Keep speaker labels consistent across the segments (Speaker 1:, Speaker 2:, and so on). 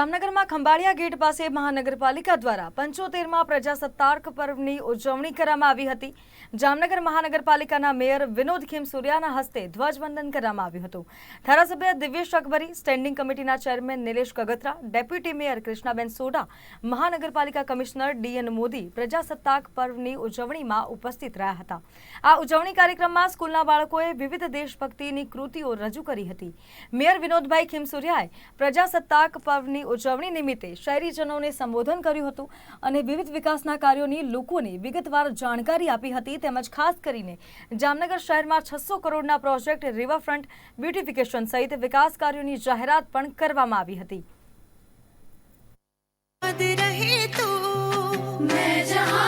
Speaker 1: જામનગરમાં ખંભાળિયા ગેટ પાસે મહાનગરપાલિકા દ્વારા પંચોતેરમાં પ્રજાસત્તાક પર્વની ઉજવણી કરવામાં આવી હતી. જામનગર મહાનગરપાલિકાના મેયર વિનોદ ખીમસુરિયાના હસ્તે ધ્વજવંદન કરવામાં આવ્યું હતું. ધારાસભ્ય દિવ્યેશ અકબરી, સ્ટેન્ડિંગ કમિટીના chairman Nilesh Kagathra deputy mayor Krishnaben Sodha, મહાનગરપાલિકા કમિશનર ડીએન મોદી પ્રજાસત્તાક પર્વની ઉજવણીમાં ઉપસ્થિત રહ્યા હતા. આ ઉજવણી કાર્યક્રમમાં સ્કૂલના બાળકોએ વિવિધ દેશભક્તિની કૃતિઓ રજૂ કરી હતી. મેયર વિનોદભાઈ ખીમસુરિયાએ પ્રજાસત્તાક પર્વની ઉજવણી નિમિત્તે શહેરીજનોને સંબોધન કર્યું હતું અને વિવિધ વિકાસના કાર્યોની લોકોને વિગતવાર જાણકારી આપી હતી, તેમજ ખાસ કરીને જામનગર શહેરમાં છસો કરોડના પ્રોજેક્ટ રિવરફ્રન્ટ બ્યુટિફિકેશન સહિત વિકાસ કાર્યોની જાહેરાત પણ કરવામાં આવી હતી.
Speaker 2: રહી તું, મેં જહાં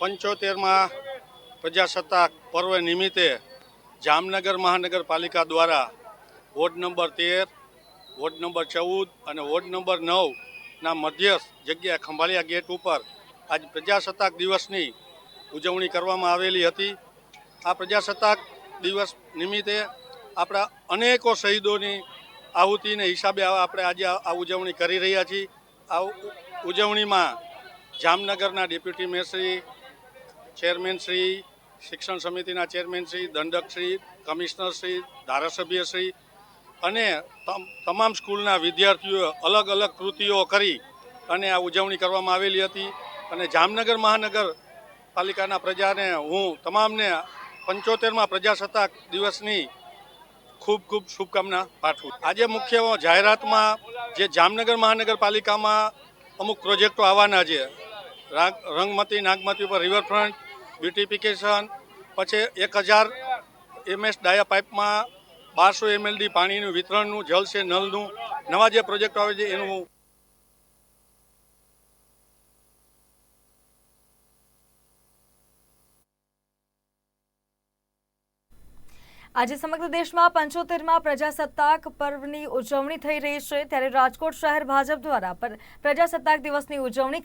Speaker 3: પંચોતેરમાં પ્રજાસત્તાક પર્વ નિમિત્તે જામનગર મહાનગરપાલિકા દ્વારા વોર્ડ નંબર તેર, વોર્ડ નંબર ચૌદ અને વોર્ડ નંબર નવના મધ્યસ્થ જગ્યા ખંભાળિયા ગેટ ઉપર આજ પ્રજાસત્તાક દિવસની ઉજવણી કરવામાં આવેલી હતી. આ પ્રજાસત્તાક દિવસ નિમિત્તે આપણા અનેકો શહીદોની આહુતિને હિસાબે આપણે આજે આ ઉજવણી કરી રહ્યા છીએ. આ ઉજવણીમાં જામનગરના ડેપ્યુટી મેયરશ્રી ચેરમેનશ્રી શિક્ષણ સમિતિના ચેરમેનશ્રી દંડકશ્રી કમિશનરશ્રી ધારાસભ્યશ્રી અને તમ- તમામ સ્કૂલના વિદ્યાર્થીઓએ અલગ અલગ કૃતિઓ કરી અને આ ઉજવણી કરવામાં આવેલી હતી. અને જામનગર મહાનગર પાલિકાના પ્રજાને હું તમામને પંચોતેરમાં પ્રજાસત્તાક દિવસની ખૂબ ખૂબ શુભકામના પાઠવું. આજે મુખ્ય જાહેરાતમાં જે જામનગર મહાનગરપાલિકામાં અમુક પ્રોજેક્ટો આવવાના છે, રાગ- રંગમતી નાગમતી ઉપર રિવરફ્રન્ટ બ્યુટિફિકેશન પછી એક હજાર એમએસ ડાયા પાઇપમાં બારસો એમએલડી પાણીનું વિતરણનું જલ છે નલનું, નવા જે પ્રોજેક્ટો આવે છે એનું
Speaker 1: આજે સમગ્ર દેશમાં પંચોતેરમાં પ્રજાસત્તાક પર્વની ઉજવણી થઈ રહી છે. ત્યારે રાજકોટ શહેર ભાજપ દ્વારા પર- પ્રજાસત્તાક દિવસની ઉજવણી